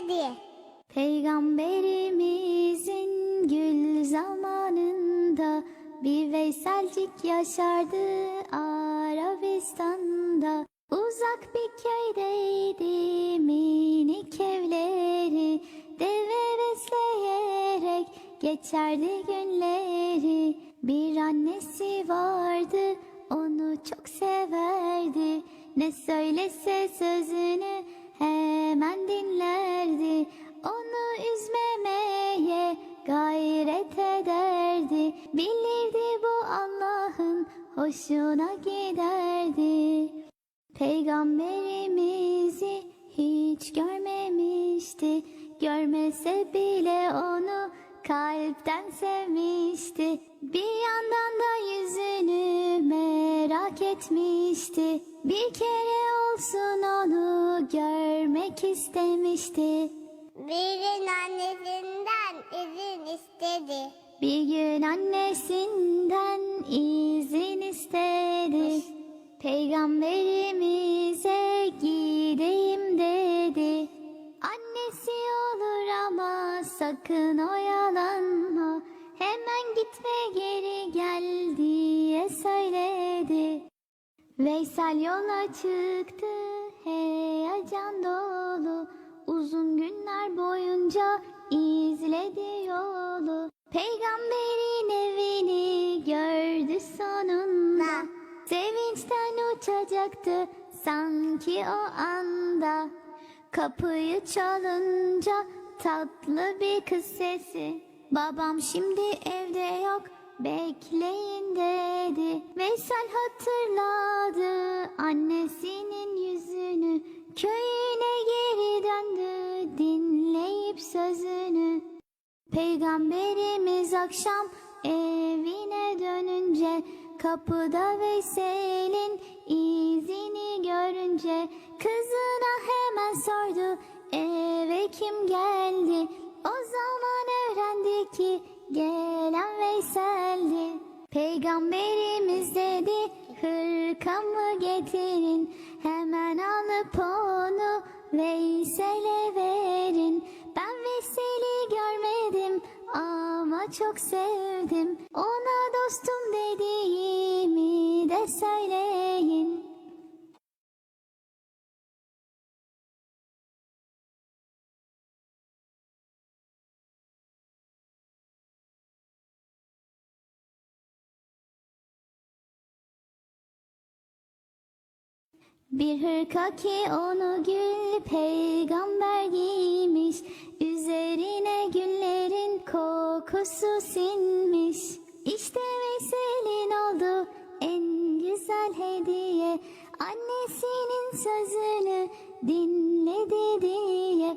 istedi. Peygamberimizin gül zamanında bir Veyselcik yaşardı Arabistan'da. Uzak bir köydeydi minik evleri Deve besleyerek geçerdi günleri Bir annesi vardı onu çok severdi Ne söylese sözünü hemen dinlerdi Bilirdi bu Allah'ın hoşuna giderdi. Peygamberimizi hiç görmemişti. Görmese bile onu kalpten sevmişti. Bir yandan da yüzünü merak etmişti. Bir kere olsun onu görmek istemişti. Birinin annesinden izin istedi. Bir gün annesinden izin istedi. Peygamberimize gideyim dedi. Annesi olur ama sakın oyalanma. Hemen gitme geri gel diye söyledi. Veysel yola çıktı. Heyecan dolu. Uzun günler boyunca Peygamberin evini gördü sonunda. Sevinçten uçacaktı sanki o anda. Kapıyı çalınca tatlı bir kız sesi. Babam şimdi evde yok bekleyin dedi. Veysel hatırladı annesinin yüzünü. Köyüne geri Peygamberimiz akşam evine dönünce Kapıda Veysel'in izini görünce Kızına hemen sordu eve kim geldi? O zaman öğrendi ki gelen Veysel'di. Peygamberimiz dedi hırkamı getirin Hemen alıp onu Veysel'e verin çok sevdim. Ona dostum dediğimi de söyleyin. Bir hırka ki onu gül peygamber giymiş Üzerine güllerin kokusu sinmiş. İşte Veysel'in oldu en güzel hediye. Annesinin sözünü dinledi diye